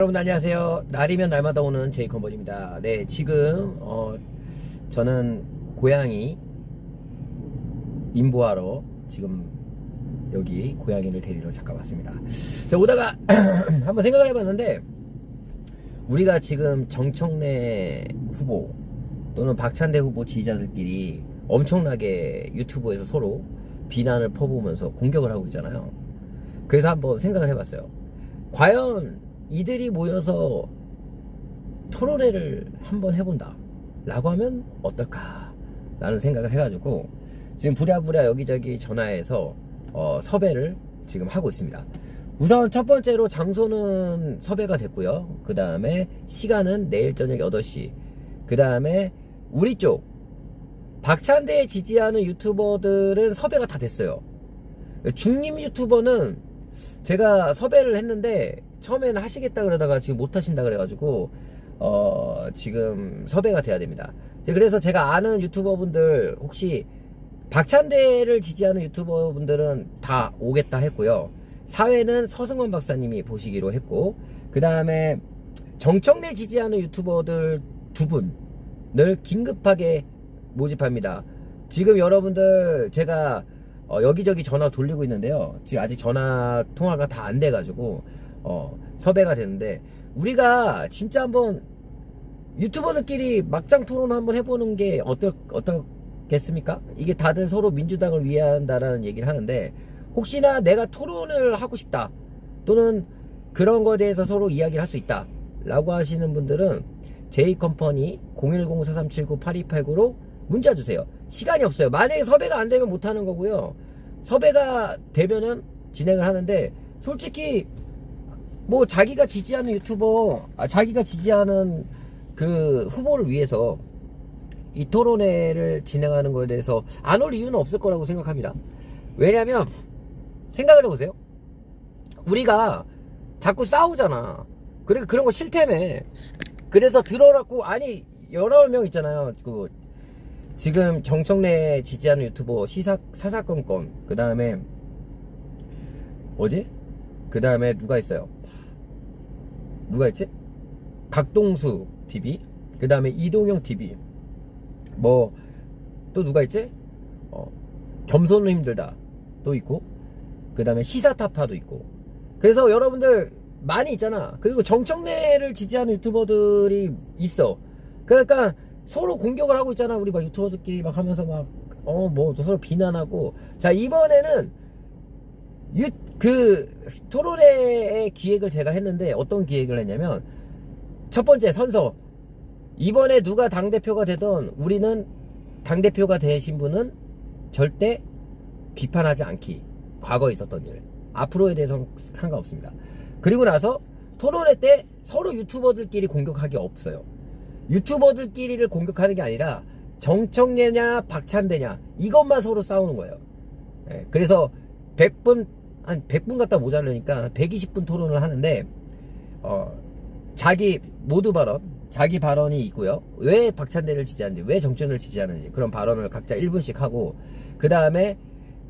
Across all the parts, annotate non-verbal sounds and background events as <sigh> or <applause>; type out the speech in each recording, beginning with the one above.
여러분 안녕하세요. 날이면 날마다 오는 제이컨버입니다. 네, 지금 어, 저는 고양이 인보하러 지금 여기 고양이를 데리러 잠깐 왔습니다. 자, 오다가 <clears throat> 한번 생각을 해봤는데 우리가 지금 정청래 후보 또는 박찬대 후보 지지자들끼리 엄청나게 유튜브에서 서로 비난을 퍼부으면서 공격을 하고 있잖아요. 그래서 한번 생각을 해봤어요. 과연 이들이 모여서 토론회를 한번 해본다. 라고 하면 어떨까? 라는 생각을 해가지고 지금 부랴부랴 여기저기 전화해서 어, 섭외를 지금 하고 있습니다. 우선 첫 번째로 장소는 섭외가 됐고요. 그 다음에 시간은 내일 저녁 8시. 그 다음에 우리 쪽 박찬대에 지지하는 유튜버들은 섭외가 다 됐어요. 중립 유튜버는 제가 섭외를 했는데 처음에는 하시겠다 그러다가 지금 못 하신다 그래가지고 어 지금 섭외가 돼야 됩니다. 그래서 제가 아는 유튜버분들 혹시 박찬대를 지지하는 유튜버분들은 다 오겠다 했고요. 사회는 서승원 박사님이 보시기로 했고 그 다음에 정청래 지지하는 유튜버들 두 분을 긴급하게 모집합니다. 지금 여러분들 제가 어, 여기저기 전화 돌리고 있는데요. 지금 아직 전화 통화가 다 안 돼가지고 어, 섭외가 됐는데 우리가 진짜 한번 유튜버들끼리 막장 토론 한번 해보는 게 어떨 어떻겠습니까? 이게 다들 서로 민주당을 위한다라는 얘기를 하는데 혹시나 내가 토론을 하고 싶다 또는 그런 거에 대해서 서로 이야기를 할 수 있다 라고 하시는 분들은 제이컴퍼니 010-4379-8289로 문자 주세요. 시간이 없어요. 만약에 섭외가 안 되면 못 하는 거고요. 섭외가 되면은 진행을 하는데 솔직히 뭐 자기가 지지하는 유튜버, 아, 자기가 지지하는 그 후보를 위해서 이 토론회를 진행하는 거에 대해서 안 올 이유는 없을 거라고 생각합니다. 왜냐면 생각을 해보세요. 우리가 자꾸 싸우잖아. 그러니까 그런 거 싫다며. 그래서 들어라고 아니 여러 명 있잖아요. 그 지금 정청래 지지하는 유튜버 시사 사사건건 그 다음에 뭐지? 그 다음에 누가 있어요? 누가 있지? 각동수 TV 그 다음에 이동영 TV. 뭐 또 누가 있지? 어, 겸손은 힘들다 또 있고 그 다음에 시사타파도 있고. 그래서 여러분들 많이 있잖아. 그리고 정청래를 지지하는 유튜버들이 있어. 그러니까 서로 공격을 하고 있잖아. 우리 막 유튜버들끼리 막 하면서 막 어 뭐 서로 비난하고. 자 이번에는 유, 그 토론회의 기획을 제가 했는데 어떤 기획을 했냐면 첫 번째 선서. 이번에 누가 당 대표가 되던 우리는 당 대표가 되신 분은 절대 비판하지 않기. 과거에 있었던 일. 앞으로에 대해서는 상관없습니다. 그리고 나서 토론회 때 서로 유튜버들끼리 공격하기 없어요. 유튜버들끼리를 공격하는 게 아니라 정청래냐 박찬대냐 이것만 서로 싸우는 거예요. 예, 그래서 100분 한 100분 갖다 모자르니까 120분 토론을 하는데 어, 자기 모두 발언 자기 발언이 있고요. 왜 박찬대를 지지하는지 왜 정청래를 지지하는지 그런 발언을 각자 1분씩 하고 그 다음에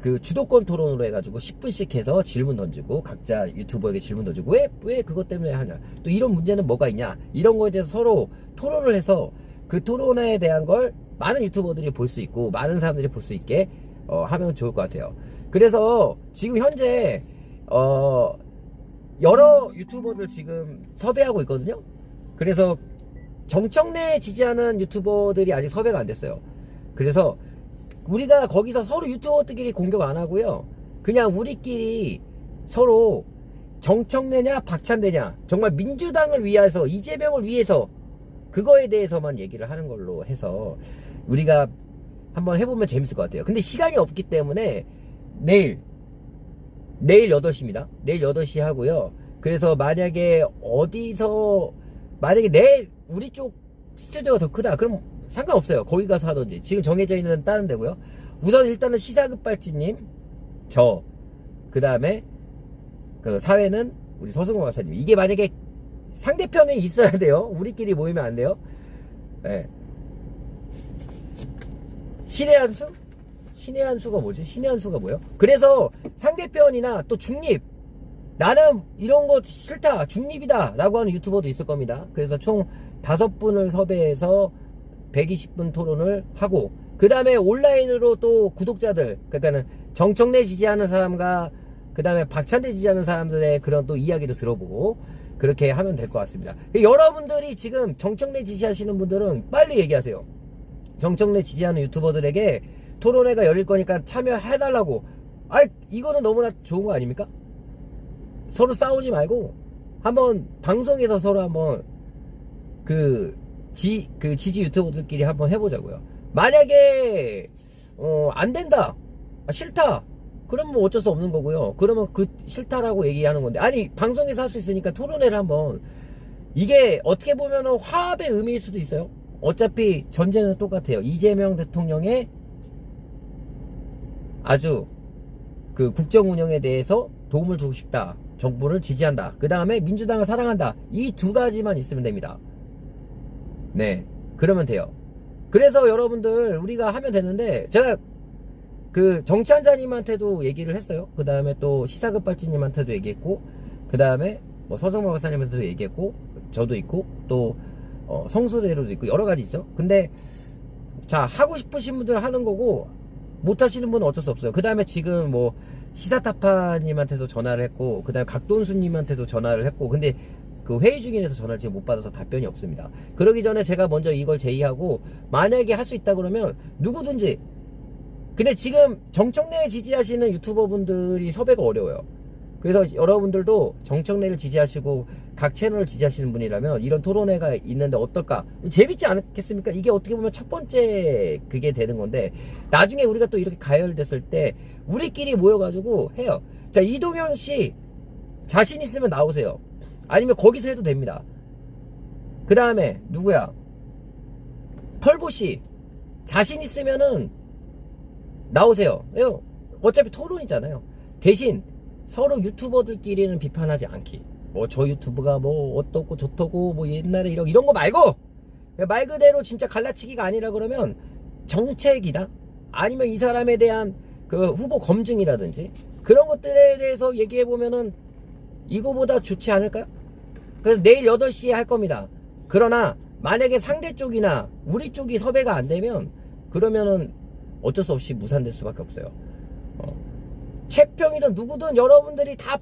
그 주도권 토론으로 해가지고 10분씩 해서 질문 던지고 각자 유튜버에게 질문 던지고 왜, 왜 그것 때문에 하냐. 또 이런 문제는 뭐가 있냐. 이런 거에 대해서 서로 토론을 해서 그 토론에 대한 걸 많은 유튜버들이 볼 수 있고 많은 사람들이 볼 수 있게 어, 하면 좋을 것 같아요 그래서 지금 현재 어, 여러 유튜버들 지금 섭외하고 있거든요 그래서 정청래 지지하는 유튜버들이 아직 섭외가 안 됐어요 그래서 우리가 거기서 서로 유튜버들끼리 공격 안 하고요. 그냥 우리끼리 서로 정청래냐 박찬대냐 정말 민주당을 위해서 이재명을 위해서 그거에 대해서만 얘기를 하는 걸로 해서 우리가 한번 해보면 재밌을 것 같아요. 근데 시간이 없기 때문에 내일 내일 8시입니다. 내일 8시 하고요. 그래서 만약에 어디서 만약에 내일 우리 쪽 스튜디오가 더 크다. 그럼 상관없어요. 거기 가서 하든지. 지금 정해져 있는 다른 데고요. 우선 일단은 시사급발지님, 저, 그 다음에 그 사회는 우리 서승호 박사님. 이게 만약에 상대편에 있어야 돼요. 우리끼리 모이면 안 돼요. 네. 신의 한 수? 신의 한 수가 뭐지? 신의 한 수가 뭐예요? 그래서 상대편이나 또 중립 나는 이런 거 싫다, 중립이다 라고 하는 유튜버도 있을 겁니다. 그래서 총 다섯 분을 섭외해서 120분 토론을 하고, 그 다음에 온라인으로 또 구독자들, 그러니까는 정청래 지지하는 사람과 그 다음에 박찬대 지지하는 사람들의 그런 또 이야기도 들어보고, 그렇게 하면 될 것 같습니다. 여러분들이 지금 정청래 지지하시는 분들은 빨리 얘기하세요. 정청래 지지하는 유튜버들에게 토론회가 열릴 거니까 참여해달라고. 아이, 이거는 너무나 좋은 거 아닙니까? 서로 싸우지 말고, 한번 방송에서 서로 한번 그, 지, 그 지지 유튜버들끼리 한번 해보자고요. 만약에, 어, 안 된다. 아, 싫다. 그러면 뭐 어쩔 수 없는 거고요. 그러면 그 싫다라고 얘기하는 건데. 아니, 방송에서 할 수 있으니까 토론회를 한번. 이게 어떻게 보면 화합의 의미일 수도 있어요. 어차피 전제는 똑같아요. 이재명 대통령의 아주 그 국정 운영에 대해서 도움을 주고 싶다. 정부를 지지한다. 그 다음에 민주당을 사랑한다. 이 두 가지만 있으면 됩니다. 네. 그러면 돼요. 그래서 여러분들 우리가 하면 되는데 제가 그 정치한자님한테도 얘기를 했어요. 그 다음에 또 시사급발진님한테도 얘기했고, 그 다음에 뭐 서성마 박사님한테도 얘기했고, 저도 있고, 또 어, 성수대로도 있고 여러 가지 있죠. 근데 자 하고 싶으신 분들 하는 거고 못 하시는 분은 어쩔 수 없어요. 그 다음에 지금 뭐 시사타파님한테도 전화를 했고, 그 다음에 각돈수님한테도 전화를 했고, 근데 그 회의 중이라서 전화를 지금 못 받아서 답변이 없습니다. 그러기 전에 제가 먼저 이걸 제의하고 만약에 할 수 있다 그러면 누구든지 근데 지금 정청래 지지하시는 유튜버 분들이 섭외가 어려워요. 그래서 여러분들도 정청래를 지지하시고 각 채널을 지지하시는 분이라면 이런 토론회가 있는데 어떨까? 재밌지 않겠습니까? 이게 어떻게 보면 첫 번째 그게 되는 건데 나중에 우리가 또 이렇게 가열됐을 때 우리끼리 모여가지고 해요. 자 이동현 씨 자신 있으면 나오세요. 아니면 거기서 해도 됩니다. 그 다음에 누구야? 털보 씨 자신 있으면은 나오세요. 예, 어차피 토론이잖아요. 대신 서로 유튜버들끼리는 비판하지 않기. 뭐 저 유튜브가 뭐 어떻고 좋다고 뭐 옛날에 이런 이런 거 말고 말 그대로 진짜 갈라치기가 아니라 그러면 정책이다. 아니면 이 사람에 대한 그 후보 검증이라든지 그런 것들에 대해서 얘기해 보면은 이거보다 좋지 않을까요? 그래서 내일 8시에 할 겁니다. 그러나 만약에 상대 쪽이나 우리 쪽이 섭외가 안 되면 그러면은 어쩔 수 없이 무산될 수밖에 없어요. 어. 채평이든 누구든 여러분들이 다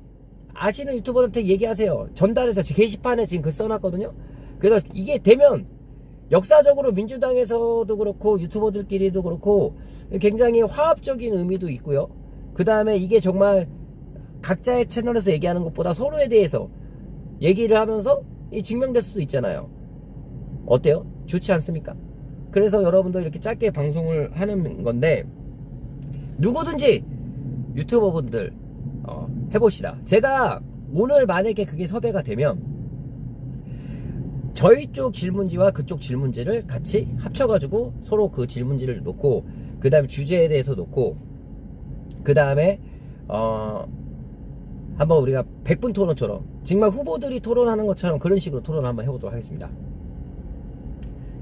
아시는 유튜버한테 얘기하세요. 전달해서 제 게시판에 지금 글 써놨거든요. 그래서 이게 되면 역사적으로 민주당에서도 그렇고 유튜버들끼리도 그렇고 굉장히 화합적인 의미도 있고요. 그 다음에 이게 정말 각자의 채널에서 얘기하는 것보다 서로에 대해서 얘기를 하면서 이 증명될 수도 있잖아요. 어때요? 좋지 않습니까? 그래서 여러분도 이렇게 짧게 방송을 하는 건데 누구든지 유튜버분들 어, 해봅시다. 제가 오늘 만약에 그게 섭외가 되면 저희 쪽 질문지와 그쪽 질문지를 같이 합쳐가지고 서로 그 질문지를 놓고 그 다음에 주제에 대해서 놓고 그 다음에 어 한번 우리가 100분 토론처럼 정말 후보들이 토론하는 것처럼 그런 식으로 토론 한번 해보도록 하겠습니다.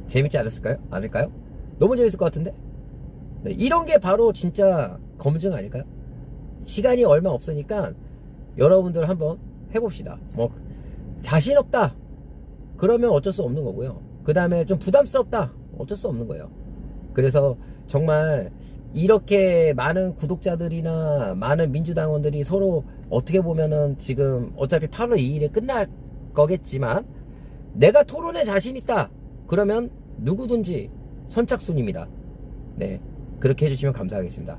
재밌지 않았을까요? 않을까요? 너무 재밌을 것 같은데? 네, 이런 게 바로 진짜 검증 아닐까요? 시간이 얼마 없으니까 여러분들 한번 해봅시다. 뭐, 자신 없다. 그러면 어쩔 수 없는 거고요. 그 다음에 좀 부담스럽다. 어쩔 수 없는 거예요. 그래서 정말 이렇게 많은 구독자들이나 많은 민주당원들이 서로 어떻게 보면은 지금 어차피 8월 2일에 끝날 거겠지만 내가 토론에 자신 있다. 그러면 누구든지 선착순입니다. 네. 그렇게 해주시면 감사하겠습니다.